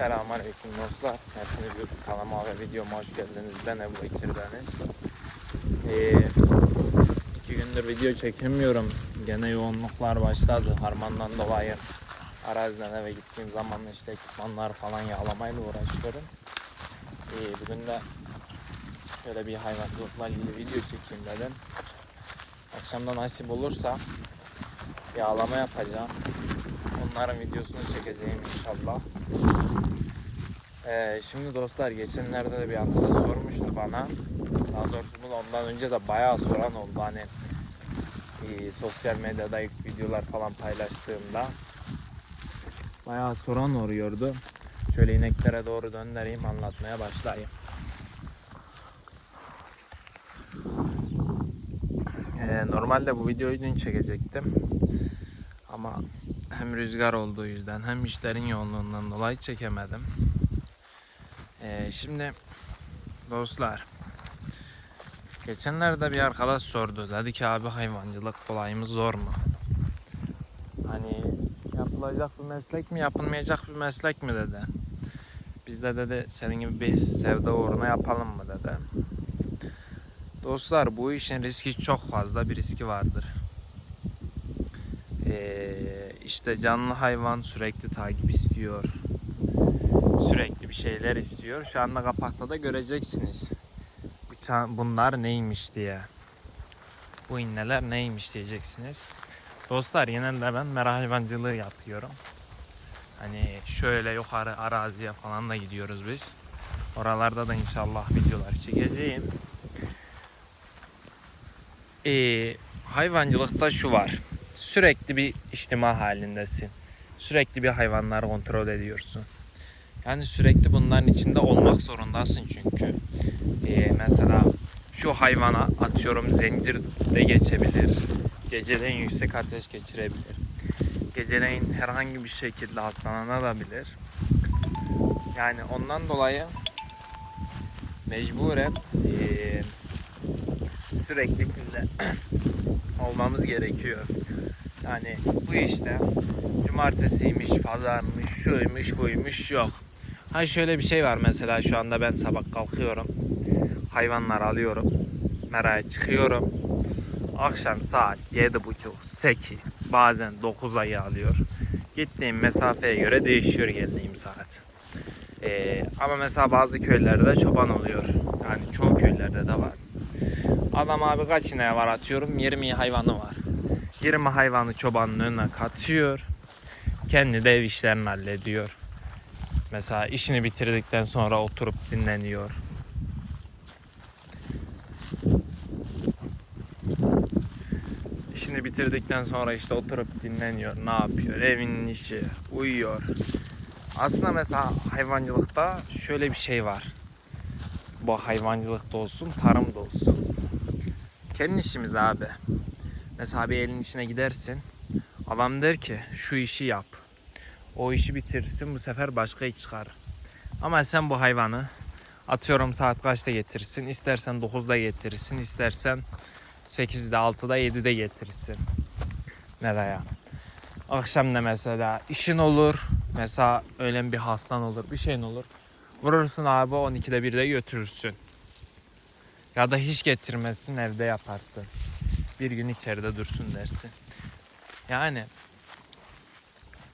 Selamünaleyküm dostlar. Hepiniz YouTube kanalıma ve videoma hoş geldiniz. Ben Ebu Bekir Deniz. Ee, iki gündür video çekemiyorum. Gene yoğunluklar başladı. Harmandan dolayı araziden eve gittiğim zaman işte ekipmanlar falan yağlamayla uğraşıyorum. Ee, bugün de şöyle bir hayvancılıkla ilgili video çekeyim dedim. Akşamda nasip olursa yağlama yapacağım. Onların videosunu çekeceğim inşallah. Ee, şimdi dostlar geçenlerde de bir arkadaş sormuştu bana. Daha doğrusu bunu ondan önce de bayağı soran oldu hani e, sosyal medyada ilk videolar falan paylaştığımda. Bayağı soran oluyordu. Şöyle ineklere doğru döndüreyim anlatmaya başlayayım. Ee, normalde bu videoyu dün çekecektim. Ama hem rüzgar olduğu yüzden hem işlerin yoğunluğundan dolayı çekemedim. Ee, şimdi dostlar geçenlerde bir arkadaş sordu. Dedi ki abi hayvancılık kolay mı zor mu? Hani yapılacak bir meslek mi yapılmayacak bir meslek mi dedi. Biz de dedi senin gibi bir sevda uğruna yapalım mı dedi. Dostlar bu işin riski çok fazla bir riski vardır. Ee, işte canlı hayvan sürekli takip istiyor. Sürekli bir şeyler istiyor. Şu anda kapakta da göreceksiniz. Bunlar neymiş diye. Bu inneler neymiş diyeceksiniz. Dostlar genelde ben mera hayvancılığı yapıyorum. Hani şöyle yukarı araziye falan da gidiyoruz biz. Oralarda da inşallah videolar çekeceğim. Ee, hayvancılıkta şu var sürekli bir içtima halindesin. Sürekli bir hayvanları kontrol ediyorsun. Yani sürekli bunların içinde olmak zorundasın çünkü. Ee, mesela şu hayvana atıyorum zincir de geçebilir. Geceleyin yüksek ateş geçirebilir. Geceleyin herhangi bir şekilde hastalanabilir. Yani ondan dolayı mecburen ee, sürekli içinde olmamız gerekiyor. Yani bu işte cumartesiymiş, pazarmış, şuymuş, buymuş yok. Ha şöyle bir şey var mesela şu anda ben sabah kalkıyorum. Hayvanlar alıyorum. Meraya çıkıyorum. Akşam saat 7.30, 8, bazen 9 ayı alıyor. Gittiğim mesafeye göre değişiyor geldiğim saat. Ee, ama mesela bazı köylerde çoban oluyor. Yani çoğu köylerde de var. Adam abi kaç ineği var atıyorum 20 hayvanı var. 20 hayvanı çobanın önüne katıyor. Kendi de ev işlerini hallediyor. Mesela işini bitirdikten sonra oturup dinleniyor. İşini bitirdikten sonra işte oturup dinleniyor. Ne yapıyor? Evinin işi, uyuyor. Aslında mesela hayvancılıkta şöyle bir şey var. Bu hayvancılıkta olsun, tarımda olsun. Kendi işimiz abi. Mesela bir elin içine gidersin. Adam der ki şu işi yap. O işi bitirirsin bu sefer başka iş çıkar. Ama sen bu hayvanı atıyorum saat kaçta getirirsin. İstersen 9'da getirirsin. istersen 8'de 6'da 7'de getirirsin. Nereye? Akşam da mesela işin olur. Mesela öğlen bir hastan olur. Bir şeyin olur. Vurursun abi 12'de 1'de götürürsün. Ya da hiç getirmezsin evde yaparsın bir gün içeride dursun dersin. Yani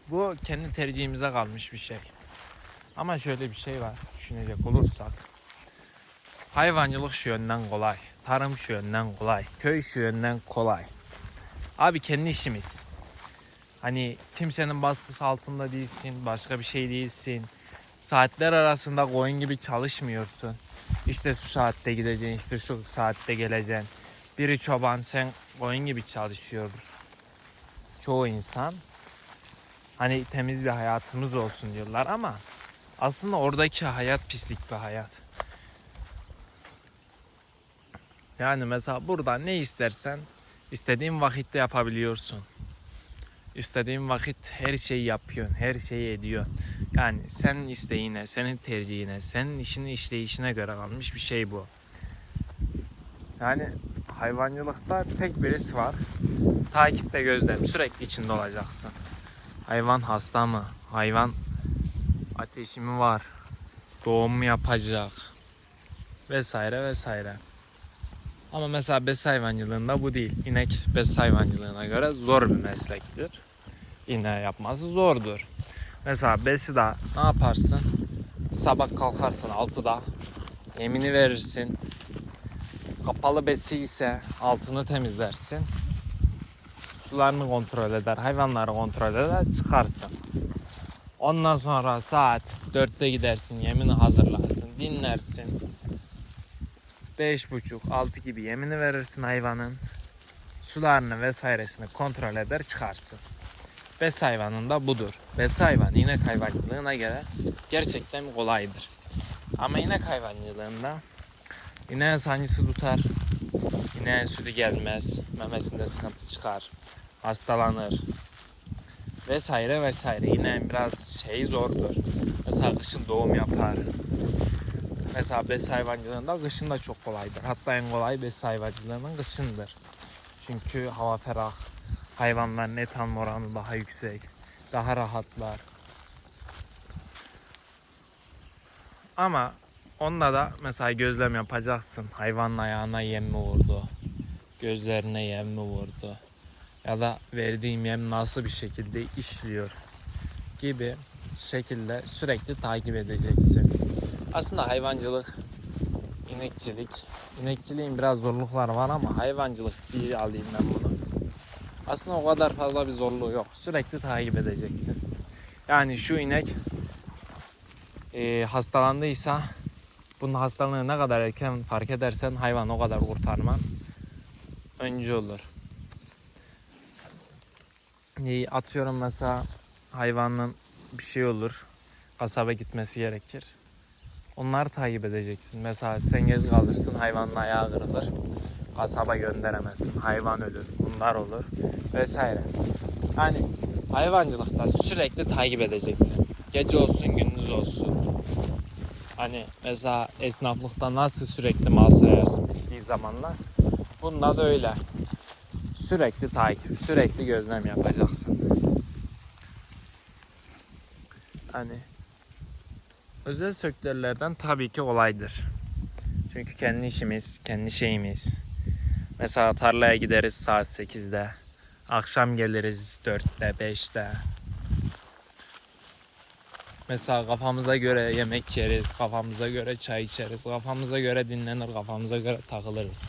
bu kendi tercihimize kalmış bir şey. Ama şöyle bir şey var düşünecek olursak. Hayvancılık şu yönden kolay. Tarım şu yönden kolay. Köy şu yönden kolay. Abi kendi işimiz. Hani kimsenin baskısı altında değilsin. Başka bir şey değilsin. Saatler arasında koyun gibi çalışmıyorsun. İşte şu saatte gideceksin, işte şu saatte geleceksin biri çoban sen koyun gibi çalışıyor. Çoğu insan hani temiz bir hayatımız olsun diyorlar ama aslında oradaki hayat pislik bir hayat. Yani mesela burada ne istersen istediğin vakitte yapabiliyorsun. İstediğin vakit her şeyi yapıyorsun, her şeyi ediyorsun. Yani senin isteğine, senin tercihine, senin işinin işleyişine göre kalmış bir şey bu. Yani hayvancılıkta tek bir risk var. Takip ve gözlem. Sürekli içinde olacaksın. Hayvan hasta mı? Hayvan ateşi mi var, doğum mu yapacak vesaire vesaire. Ama mesela bes hayvancılığında bu değil. İnek bes hayvancılığına göre zor bir meslektir. İğne yapması zordur. Mesela besi de ne yaparsın? Sabah kalkarsın 6'da. Yemini verirsin. Kapalı besi ise altını temizlersin. Sularını kontrol eder, hayvanları kontrol eder, çıkarsın. Ondan sonra saat 4'te gidersin, yemini hazırlarsın, dinlersin. 5.30-6 gibi yemini verirsin hayvanın. Sularını vesairesini kontrol eder, çıkarsın. Bes hayvanında budur. Bes hayvan inek hayvancılığına göre gerçekten kolaydır. Ama inek hayvancılığında ineğin sancısı tutar. İneğin sütü gelmez. Memesinde sıkıntı çıkar. Hastalanır. Vesaire vesaire. İneğin biraz şeyi zordur. Mesela kışın doğum yapar. Mesela bes hayvancılığında kışın da çok kolaydır. Hatta en kolay bes hayvancılığının kışındır. Çünkü hava ferah. Hayvanların et alma oranı daha yüksek. Daha rahatlar. Ama onda da mesela gözlem yapacaksın. Hayvanın ayağına yem mi vurdu? Gözlerine yem mi vurdu? Ya da verdiğim yem nasıl bir şekilde işliyor? Gibi şekilde sürekli takip edeceksin. Aslında hayvancılık, inekçilik, inekçiliğin biraz zorlukları var ama hayvancılık diye alayım ben bunu. Aslında o kadar fazla bir zorluğu yok. Sürekli takip edeceksin. Yani şu inek e, hastalandıysa bunun hastalığını ne kadar erken fark edersen hayvan o kadar kurtarman öncü olur. E, atıyorum mesela hayvanın bir şey olur. Kasaba gitmesi gerekir. Onları takip edeceksin. Mesela sen gez kalırsın hayvanın ayağı kırılır. Kasaba gönderemezsin. Hayvan ölür. Bunlar olur. Vesaire. Yani hayvancılıkta sürekli takip edeceksin. Gece olsun gündüz olsun. Hani mesela esnaflıkta nasıl sürekli mal sayarsın bittiği zamanlar. Bunda da öyle. Sürekli takip, sürekli gözlem yapacaksın. Hani özel sektörlerden tabii ki olaydır. Çünkü kendi işimiz, kendi şeyimiz. Mesela tarlaya gideriz saat 8'de. Akşam geliriz 4'te, 5'te. Mesela kafamıza göre yemek yeriz, kafamıza göre çay içeriz, kafamıza göre dinlenir, kafamıza göre takılırız.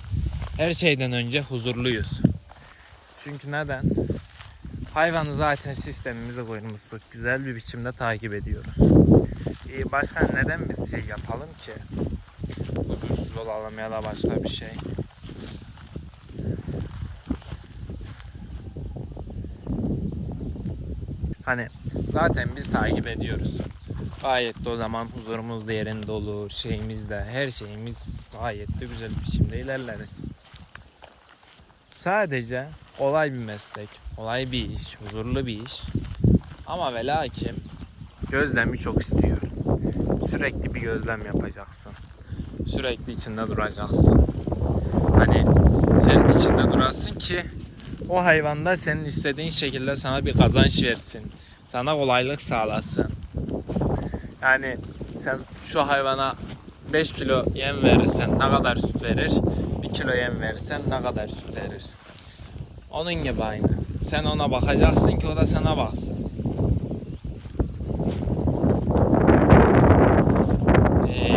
Her şeyden önce huzurluyuz. Çünkü neden? Hayvanı zaten sistemimize koymuştuk. Güzel bir biçimde takip ediyoruz. Ee, başka neden biz şey yapalım ki? Huzursuz olalım ya da başka bir şey. Hani zaten biz takip ediyoruz. Gayet de o zaman huzurumuz da yerinde olur. Şeyimiz de her şeyimiz gayet de güzel biçimde ilerleriz. Sadece olay bir meslek, olay bir iş, huzurlu bir iş. Ama ve lakin gözlemi çok istiyor. Sürekli bir gözlem yapacaksın. Sürekli içinde duracaksın. Hani sen içinde durasın ki o hayvanda senin istediğin şekilde sana bir kazanç versin. Sana kolaylık sağlasın. Yani sen şu hayvana 5 kilo yem verirsen ne kadar süt verir? 1 kilo yem verirsen ne kadar süt verir? Onun gibi aynı. Sen ona bakacaksın ki o da sana baksın. Ee,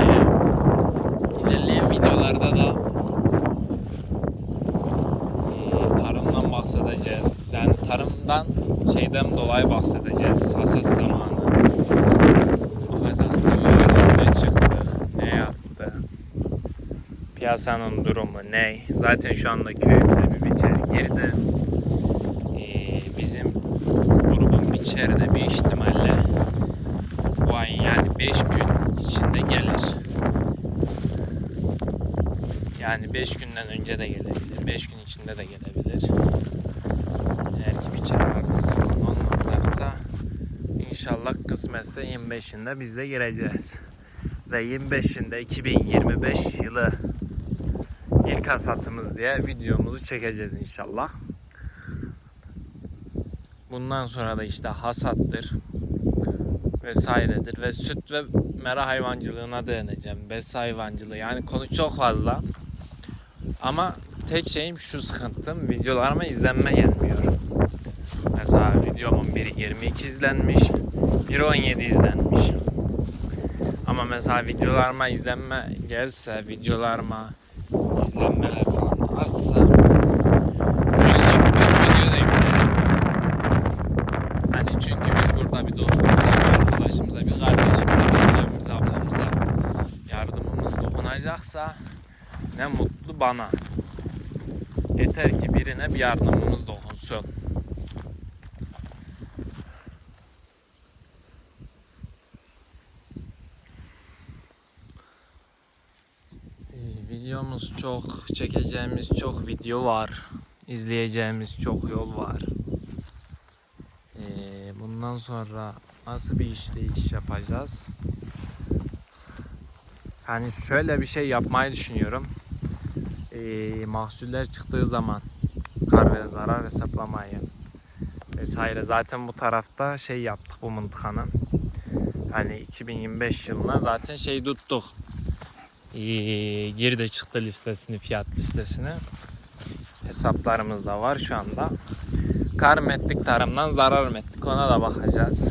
ilerleyen videolarda da ee, tarımdan bahsedeceğiz. Yani tarımdan şeyden dolayı bahsedeceğiz. Hasat zamanı. Bakacağız tarlalar ne çıktı, ne yaptı. Piyasanın durumu ne? Zaten şu anda köyümüze bir biçer girdi. Ee, bizim grubun biçeri de bir ihtimalle bu ayın yani 5 gün içinde gelir. Yani 5 günden önce de gelebilir, 5 gün içinde de gelebilir. Eğer ki biçer arkası falan olmazlarsa inşallah kısmetse 25'inde biz de gireceğiz. Ve 25'inde 2025 yılı ilk hasatımız diye videomuzu çekeceğiz inşallah. Bundan sonra da işte hasattır vesairedir ve süt ve mera hayvancılığına değineceğim. Bes hayvancılığı yani konu çok fazla. Ama tek şeyim şu sıkıntım videolarıma izlenme gelmiyor. Mesela videomun biri 22 izlenmiş, biri 17 izlenmiş. Ama mesela videolarıma izlenme gelse, videolarıma izlenmeler falan artsa. Hani çünkü biz burada bir dostumuza, bir arkadaşımıza, bir kardeşimize, bir abimize, ablamıza yardımımız dokunacaksa ne mutlu bana. Yeter ki birine bir yardımımız dokunsun. Ee, Videomuz çok, çekeceğimiz çok video var. İzleyeceğimiz çok yol var. Ee, bundan sonra nasıl bir işleyiş yapacağız? Yani şöyle bir şey yapmayı düşünüyorum. Ee, mahsuller çıktığı zaman kar ve zarar hesaplamayı vesaire. Zaten bu tarafta şey yaptık bu mıntıkanın. Hani 2025 yılına zaten şey tuttuk. Ee, girdi çıktı listesini, fiyat listesini. Hesaplarımız da var şu anda. Kar mı ettik tarımdan zarar mı ettik ona da bakacağız.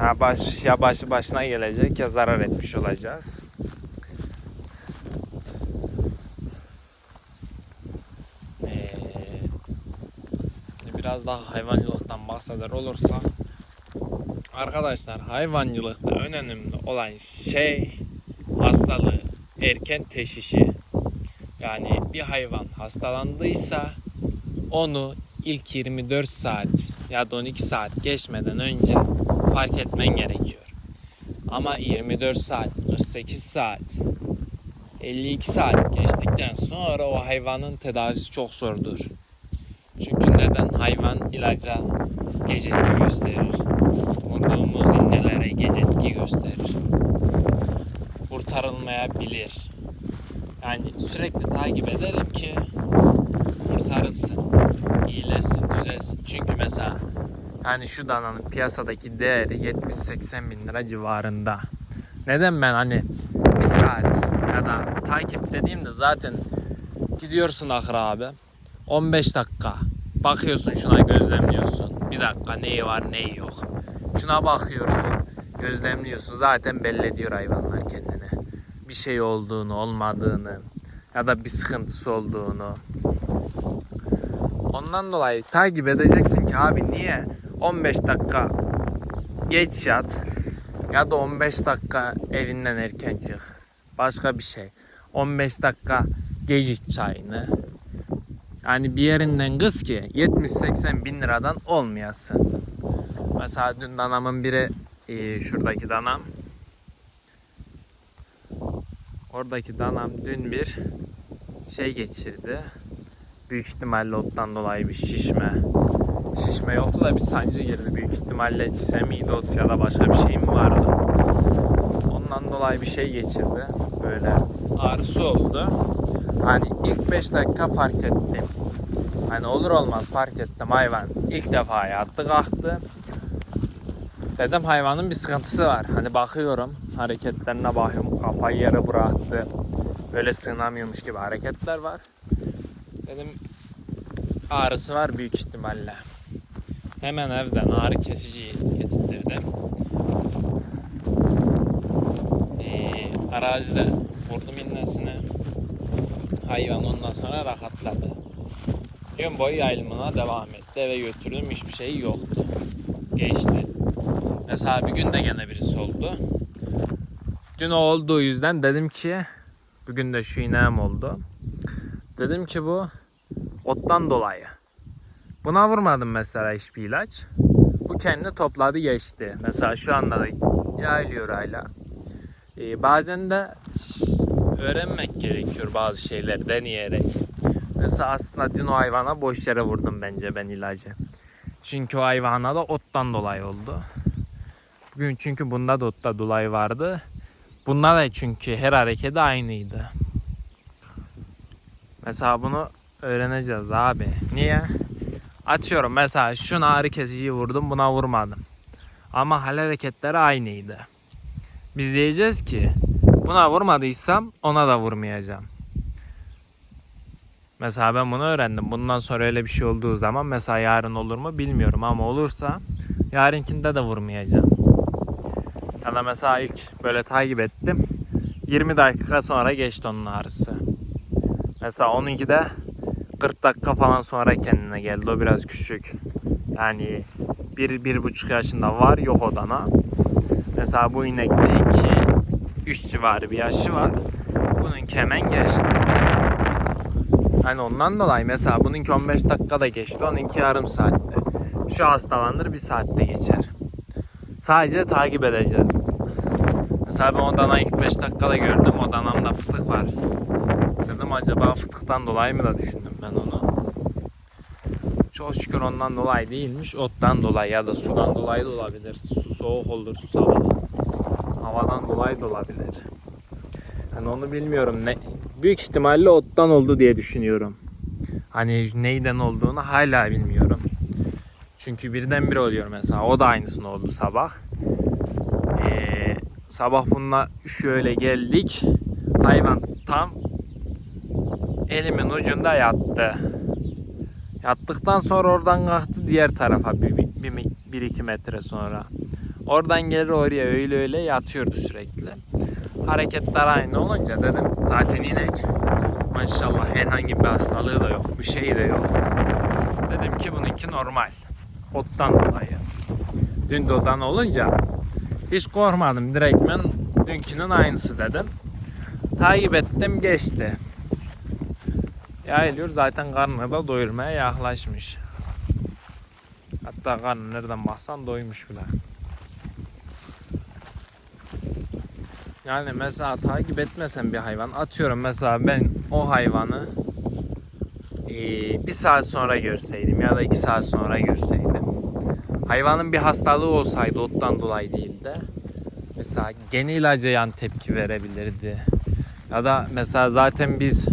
Ha baş, ya başı başına gelecek ya zarar etmiş olacağız. Ee, biraz daha hayvancılıktan bahseder olursak Arkadaşlar hayvancılıkta önemli olan şey hastalığı, erken teşhisi. Yani bir hayvan hastalandıysa onu ilk 24 saat ya da 12 saat geçmeden önce fark etmen gerekiyor. Ama 24 saat, 48 saat, 52 saat geçtikten sonra o hayvanın tedavisi çok zordur. Çünkü neden? Hayvan ilaca gecikti gösterir. Vurduğumuz iğnelere gecikti gösterir. Kurtarılmayabilir. Yani sürekli takip edelim ki kurtarılsın, iyileşsin, düzelsin. Çünkü mesela hani şu dananın piyasadaki değeri 70-80 bin lira civarında. Neden ben hani bir saat ya da takip dediğimde zaten gidiyorsun Akra abi 15 dakika bakıyorsun şuna gözlemliyorsun. Bir dakika neyi var neyi yok. Şuna bakıyorsun gözlemliyorsun zaten belli ediyor hayvanlar kendine. Bir şey olduğunu olmadığını ya da bir sıkıntısı olduğunu. Ondan dolayı takip edeceksin ki abi niye 15 dakika geç yat ya da 15 dakika evinden erken çık. Başka bir şey. 15 dakika geciç çayını. Yani bir yerinden kız ki 70-80 bin liradan olmayasın. Mesela dün danamın biri şuradaki danam. Oradaki danam dün bir şey geçirdi. Büyük ihtimalle ottan dolayı bir şişme. Şişme yoktu da bir sancı girdi. Büyük ihtimalle semiydi ot ya da başka bir şey mi vardı. Ondan dolayı bir şey geçirdi. Böyle ağrısı oldu. Hani ilk 5 dakika fark ettim. Hani olur olmaz fark ettim hayvan ilk defa yattı kalktı. Dedim hayvanın bir sıkıntısı var. Hani bakıyorum hareketlerine bakıyorum kafayı yere bıraktı. Böyle sığınamıyormuş gibi hareketler var. Dedim ağrısı var büyük ihtimalle. Hemen evden ağrı kesici getirdim. Ee, arazide vurdum innesine. Hayvan ondan sonra rahatladı. Gün boyu yayılımına devam etti. Eve götürdüm hiçbir şey yoktu. Geçti. Mesela bir gün de gene birisi oldu. Dün o olduğu yüzden dedim ki bugün de şu ineğim oldu. Dedim ki bu ottan dolayı. Buna vurmadım mesela hiçbir ilaç. Bu kendi topladı geçti. Mesela şu anda da yayılıyor hala. Ee, bazen de öğrenmek gerekiyor bazı şeyler deneyerek. Mesela aslında dün o hayvana boş yere vurdum bence ben ilacı. Çünkü o hayvana da ottan dolayı oldu. Bugün çünkü bunda da otta dolayı vardı. Bunda da çünkü her hareketi aynıydı. Mesela bunu öğreneceğiz abi. Niye? Atıyorum mesela şuna ağrı kesiciyi vurdum buna vurmadım. Ama hal hareketleri aynıydı. Biz diyeceğiz ki buna vurmadıysam ona da vurmayacağım. Mesela ben bunu öğrendim. Bundan sonra öyle bir şey olduğu zaman mesela yarın olur mu bilmiyorum ama olursa yarınkinde de vurmayacağım. Ya da mesela ilk böyle takip ettim. 20 dakika sonra geçti onun ağrısı. Mesela onunki de 40 dakika falan sonra kendine geldi. O biraz küçük. Yani bir, bir buçuk yaşında var yok odana. Mesela bu inekte 2 3 civarı bir yaşı var. Bununki hemen geçti. Hani ondan dolayı mesela bununki 15 dakikada geçti. Onunki yarım saatte. Şu hastalanır bir saatte geçer. Sadece takip edeceğiz. Mesela ben o dana ilk 5 dakikada gördüm. O danamda fıtık var. Dedim acaba fıtıktan dolayı mı da düşündüm ben onu. Çok şükür ondan dolayı değilmiş. Ottan dolayı ya da sudan dolayı da olabilir. Su soğuk olur, su sabah. Havadan dolayı da olabilir. Yani onu bilmiyorum. Ne, büyük ihtimalle ottan oldu diye düşünüyorum. Hani neyden olduğunu hala bilmiyorum. Çünkü birdenbire oluyor mesela. O da aynısını oldu sabah. Ee, sabah bununla şöyle geldik. Hayvan tam elimin ucunda yattı. Yattıktan sonra oradan kalktı diğer tarafa bir, bir, bir, iki metre sonra. Oradan gelir oraya öyle öyle yatıyordu sürekli. Hareketler aynı olunca dedim zaten inek maşallah herhangi bir hastalığı da yok bir şey de yok. Dedim ki bununki normal. Ottan dolayı. Dün de olunca hiç korkmadım direktmen dünkünün aynısı dedim. Takip ettim geçti. Yayılıyor zaten karnını da doyurmaya yaklaşmış. Hatta karnı nereden baksan doymuş bile. Yani mesela takip etmesen bir hayvan atıyorum mesela ben o hayvanı bir saat sonra görseydim ya da iki saat sonra görseydim hayvanın bir hastalığı olsaydı ottan dolayı değil de mesela gene ilaca yan tepki verebilirdi ya da mesela zaten biz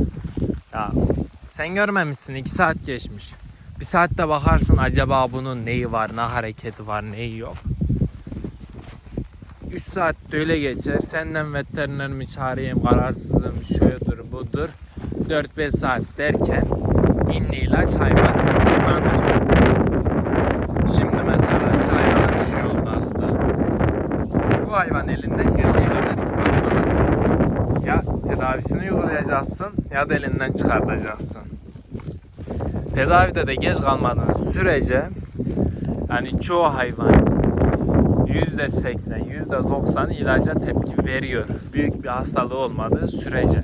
ya sen görmemişsin iki saat geçmiş bir saatte bakarsın acaba bunun neyi var ne hareketi var neyi yok 3 saat öyle geçer. Senden veteriner mi çağırayım, kararsızım, şudur budur. 4-5 saat derken inni ilaç hayvan kullanır. Şimdi mesela şu hayvana bir şey oldu hasta. Bu hayvan elinden geldiği kadar yıpratmadan ya tedavisini uygulayacaksın ya da elinden çıkartacaksın. Tedavide de geç kalmadığın sürece yani çoğu hayvan %80, %90 ilaca tepki veriyor. Büyük bir hastalığı olmadığı sürece.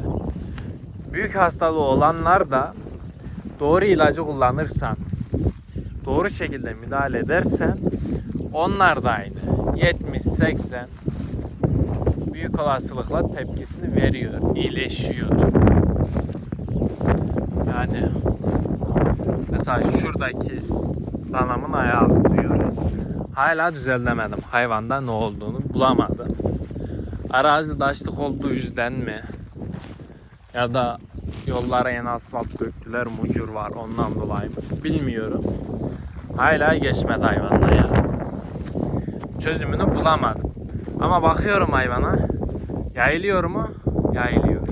Büyük hastalığı olanlar da doğru ilacı kullanırsan, doğru şekilde müdahale edersen onlar da aynı. 70-80 büyük olasılıkla tepkisini veriyor, iyileşiyor. Yani mesela şuradaki danamın ayağı ağrıyor. Hala düzenlemedim. Hayvanda ne olduğunu bulamadım. Arazi taşlık olduğu yüzden mi? Ya da yollara yeni asfalt döktüler, mucur var ondan dolayı mı? Bilmiyorum. Hala geçmedi hayvanda ya. Çözümünü bulamadım. Ama bakıyorum hayvana. Yayılıyor mu? Yayılıyor.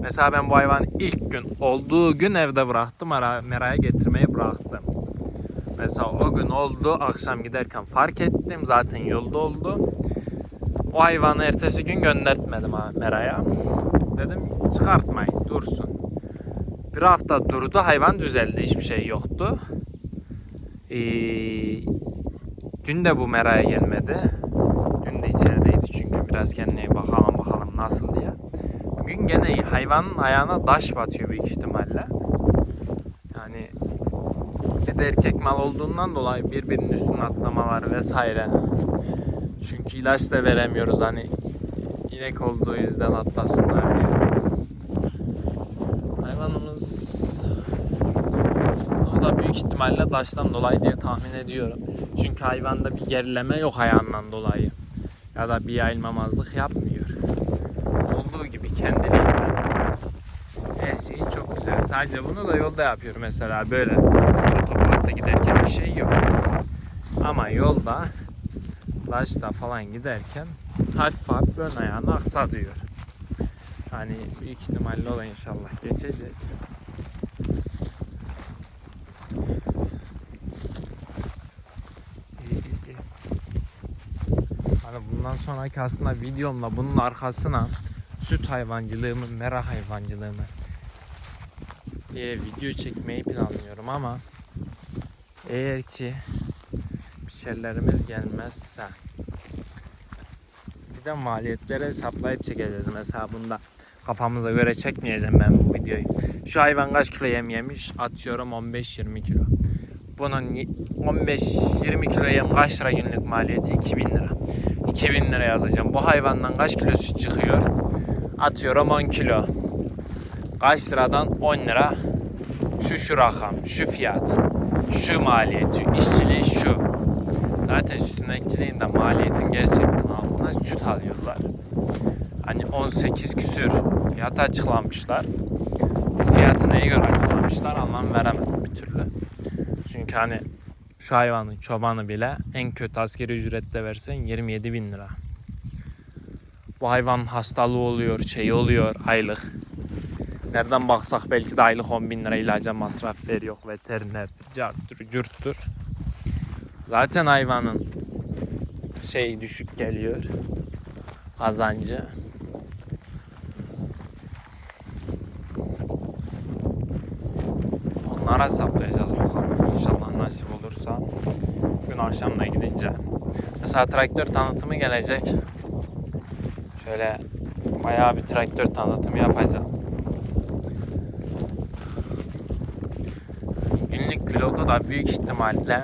Mesela ben bu hayvanı ilk gün olduğu gün evde bıraktım. Ara, meraya getirmeyi bıraktım. Mesela o gün oldu. Akşam giderken fark ettim. Zaten yolda oldu. O hayvanı ertesi gün göndertmedim Mera'ya. Dedim çıkartmayın dursun. Bir hafta durdu hayvan düzeldi. Hiçbir şey yoktu. Ee, dün de bu Mera'ya gelmedi. Dün de içerideydi çünkü biraz kendine bakalım bakalım nasıl diye. Bugün gene hayvanın ayağına taş batıyor büyük ihtimalle. Yani bir de erkek mal olduğundan dolayı birbirinin üstüne atlamalar vesaire. Çünkü ilaç da veremiyoruz hani inek olduğu yüzden atlasınlar diye. Hayvanımız o da büyük ihtimalle taştan dolayı diye tahmin ediyorum. Çünkü hayvanda bir gerileme yok ayağından dolayı. Ya da bir yayılmamazlık yapmıyor. Olduğu gibi kendini her şeyi çok güzel. Sadece bunu da yolda yapıyor mesela böyle. Toprakta giderken bir şey yok. Ama yolda Laşta falan giderken hafif hafif ön ayağını aksa diyor. Hani büyük ihtimalle o da inşallah geçecek. İyi, iyi, iyi. Hani bundan sonraki aslında videomla bunun arkasına süt hayvancılığımı, mera hayvancılığımı diye video çekmeyi planlıyorum ama eğer ki bir şeylerimiz gelmezse bir de maliyetleri hesaplayıp çekeceğiz. Mesela bunda kafamıza göre çekmeyeceğim ben bu videoyu. Şu hayvan kaç kilo yem yemiş? Atıyorum 15-20 kilo. Bunun 15-20 kilo yem kaç lira günlük maliyeti? 2000 lira. 2000 lira yazacağım. Bu hayvandan kaç kilo süt çıkıyor? Atıyorum 10 kilo. Kaç liradan 10 lira? Şu şu rakam, şu fiyat, şu maliyet, şu işçiliği şu. Zaten sütün ekçiliğin de maliyetin gerçekten altına süt alıyorlar. Hani 18 küsür fiyat açıklamışlar. Fiyatı neye göre açıklamışlar anlam veremedim bir türlü. Çünkü hani şu hayvanın çobanı bile en kötü askeri ücrette versen 27 bin lira. Bu hayvanın hastalığı oluyor, şey oluyor aylık. Nereden baksak belki de aylık 10 bin lira ilaca masraf veriyor. Veteriner, carttır, cürttür. Zaten hayvanın şey düşük geliyor. Kazancı. Onlara hesaplayacağız bakalım. İnşallah nasip olursa. Gün akşam da gidince. Mesela traktör tanıtımı gelecek. Şöyle bayağı bir traktör tanıtımı yapacağım. Günlük vlogu da büyük ihtimalle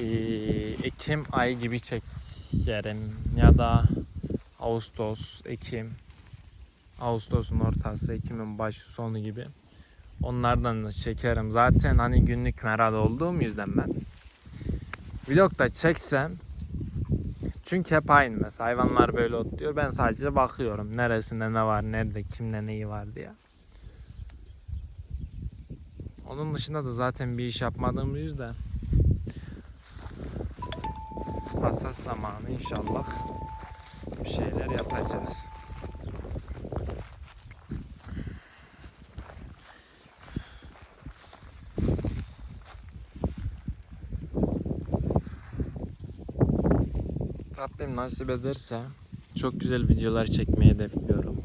eee, Ekim ayı gibi çekerim ya da Ağustos, Ekim, Ağustos'un ortası, Ekim'in başı sonu gibi. Onlardan da çekerim. Zaten hani günlük merak olduğum yüzden ben. Vlog da çeksem çünkü hep aynı mesela hayvanlar böyle otluyor. Ben sadece bakıyorum neresinde ne var, nerede, kimde neyi var diye. Onun dışında da zaten bir iş yapmadığım yüzden Hasat zamanı inşallah bir şeyler yapacağız. Rabbim nasip ederse çok güzel videolar çekmeyi hedefliyorum.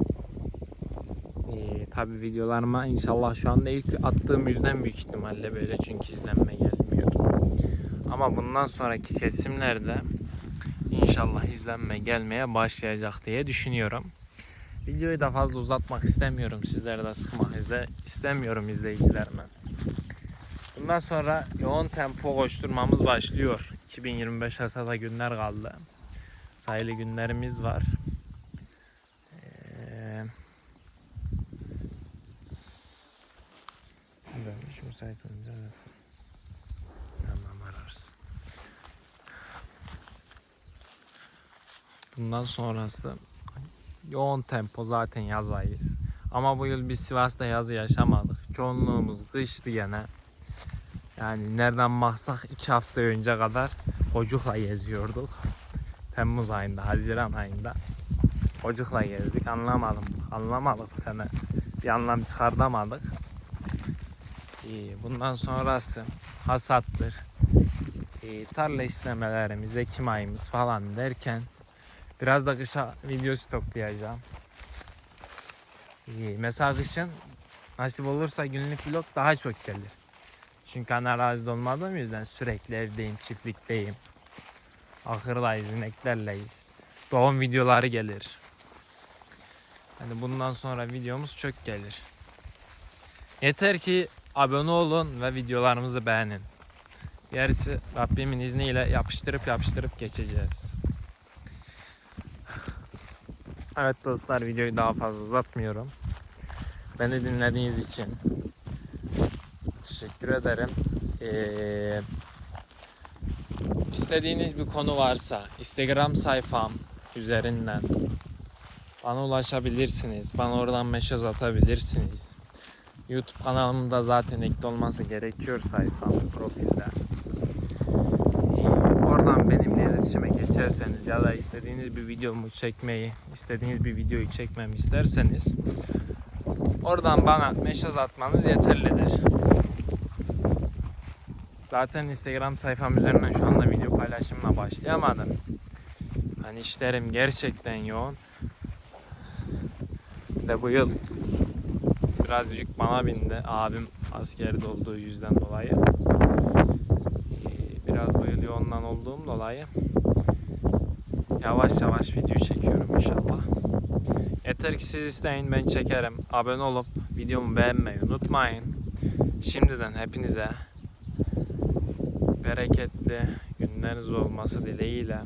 Ee, tabii videolarıma inşallah şu anda ilk attığım yüzden büyük ihtimalle böyle çünkü izlenme gelmiyor. Ama bundan sonraki kesimlerde inşallah izlenme gelmeye başlayacak diye düşünüyorum. Videoyu da fazla uzatmak istemiyorum. Sizleri de sıkmak izle, istemiyorum izleyicilerime. Bundan sonra yoğun tempo koşturmamız başlıyor. 2025 hasada günler kaldı. Sayılı günlerimiz var. Ee, Dönmüş müsait olunca arasın. Tamam ararız. Bundan sonrası yoğun tempo zaten yaz ayıyız. Ama bu yıl biz Sivas'ta yazı yaşamadık. Çoğunluğumuz kıştı gene. Yani nereden baksak iki hafta önce kadar çocukla geziyorduk. Temmuz ayında, Haziran ayında çocukla gezdik. Anlamadım. Anlamadık bu sene. Bir anlam çıkartamadık. İyi, bundan sonrası hasattır. İyi, tarla işlemelerimiz, Ekim ayımız falan derken biraz da kışa video stoklayacağım. İyi, mesela kışın nasip olursa günlük vlog daha çok gelir. Çünkü hani arazide olmadığım yüzden sürekli evdeyim, çiftlikteyim. Ahırdayız, ineklerleyiz. Doğum videoları gelir. Hani bundan sonra videomuz çok gelir. Yeter ki abone olun ve videolarımızı beğenin. Gerisi Rabbimin izniyle yapıştırıp yapıştırıp geçeceğiz. Evet dostlar videoyu daha fazla uzatmıyorum. Beni dinlediğiniz için teşekkür ederim. Ee, istediğiniz bir konu varsa Instagram sayfam üzerinden bana ulaşabilirsiniz. Bana oradan mesaj atabilirsiniz. YouTube kanalımda zaten ekli olması gerekiyor sayfam profilde. Oradan benimle iletişim iletişime geçerseniz ya da istediğiniz bir videomu çekmeyi, istediğiniz bir videoyu çekmemi isterseniz oradan bana mesaj atmanız yeterlidir. Zaten Instagram sayfam üzerinden şu anda video paylaşımına başlayamadım. Hani işlerim gerçekten yoğun. De bu yıl birazcık bana bindi. Abim askerde olduğu yüzden dolayı. Ee, Biraz bu yıl yoğundan olduğum dolayı yavaş yavaş video çekiyorum inşallah. Yeter ki siz isteyin ben çekerim. Abone olup videomu beğenmeyi unutmayın. Şimdiden hepinize bereketli günleriniz olması dileğiyle.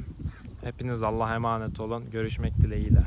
Hepiniz Allah'a emanet olun. Görüşmek dileğiyle.